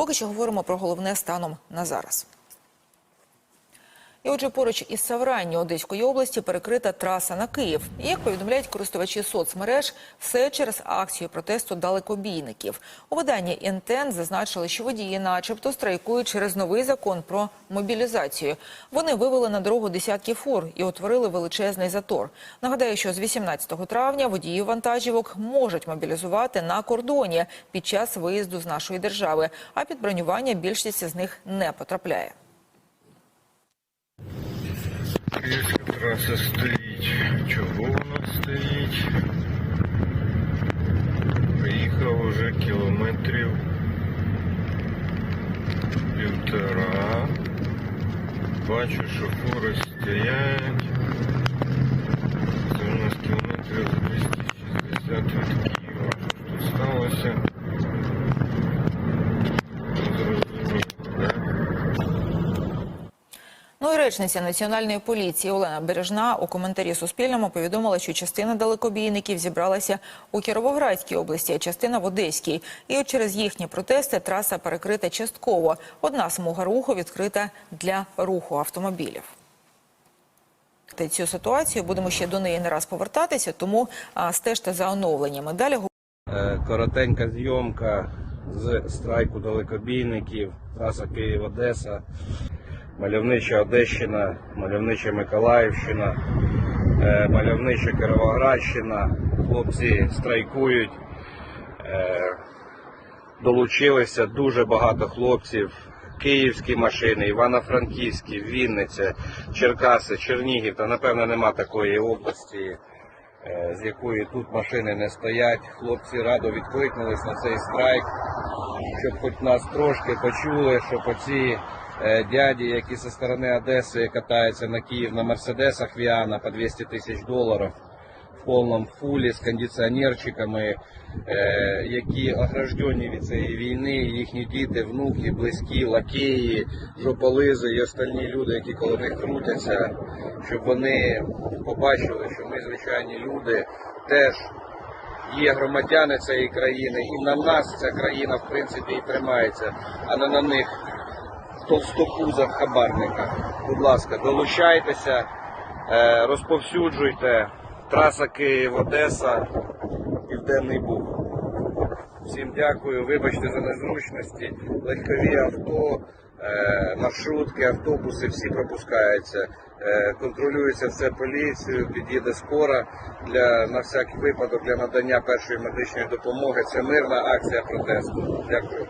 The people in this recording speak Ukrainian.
Поки що говоримо про головне станом на зараз. І отже, поруч із Савранні Одеської області перекрита траса на Київ. Як повідомляють користувачі соцмереж, все через акцію протесту далекобійників. У виданні «Інтен» зазначили, що водії, начебто, страйкують через новий закон про мобілізацію. Вони вивели на дорогу десятки фур і утворили величезний затор. Нагадаю, що з 18 травня водіїв вантажівок можуть мобілізувати на кордоні під час виїзду з нашої держави, а під бронювання більшість з них не потрапляє. Київська траса стоїть. Чого вона стоїть? Приїхав уже кілометрів півтора. Бачу, що фури стоять. Це у нас кілометрів 260 від Києва. Що тут сталося? Не зрозуміло, да? Ну і речниця національної поліції Олена Бережна у коментарі Суспільному повідомила, що частина далекобійників зібралася у Кіровоградській області, а частина в Одеській. І от через їхні протести траса перекрита частково. Одна смуга руху відкрита для руху автомобілів. Та Цю ситуацію будемо ще до неї не раз повертатися, тому стежте за оновленнями. Далі Е, коротенька зйомка з страйку далекобійників, траса Київ-Одеса, мальовнича Одещина, мальовнича Миколаївщина, е, мальовнича Кіровоградщина. Хлопці страйкують. Е, Долучилися дуже багато хлопців. Київські машини, Івано-Франківські, Вінниця, Черкаси, Чернігів. Та напевно нема такої області, е, з якої тут машини не стоять. Хлопці радо відкликнулись на цей страйк, щоб хоч нас трошки почули, щоб оці дяді, які зі сторони Одеси катаються на Київ на Мерседесах Віана по 200 тисяч доларів в повному фулі з кондиціонерчиками, е, які ограждені від цієї війни, їхні діти, внуки, близькі, лакеї, жополизи і остальні люди, які коло них крутяться, щоб вони побачили, що ми звичайні люди теж є громадяни цієї країни, і на нас ця країна в принципі і тримається, а не на них товстопузах хабарника. Будь ласка, долучайтеся, е, розповсюджуйте. Траса Київ-Одеса, Південний Буг. Всім дякую, вибачте за незручності. Легкові авто, е, маршрутки, автобуси всі пропускаються. Е, Контролюється все поліцією, під'їде скора для на всякий випадок для надання першої медичної допомоги. Це мирна акція протесту. Дякую.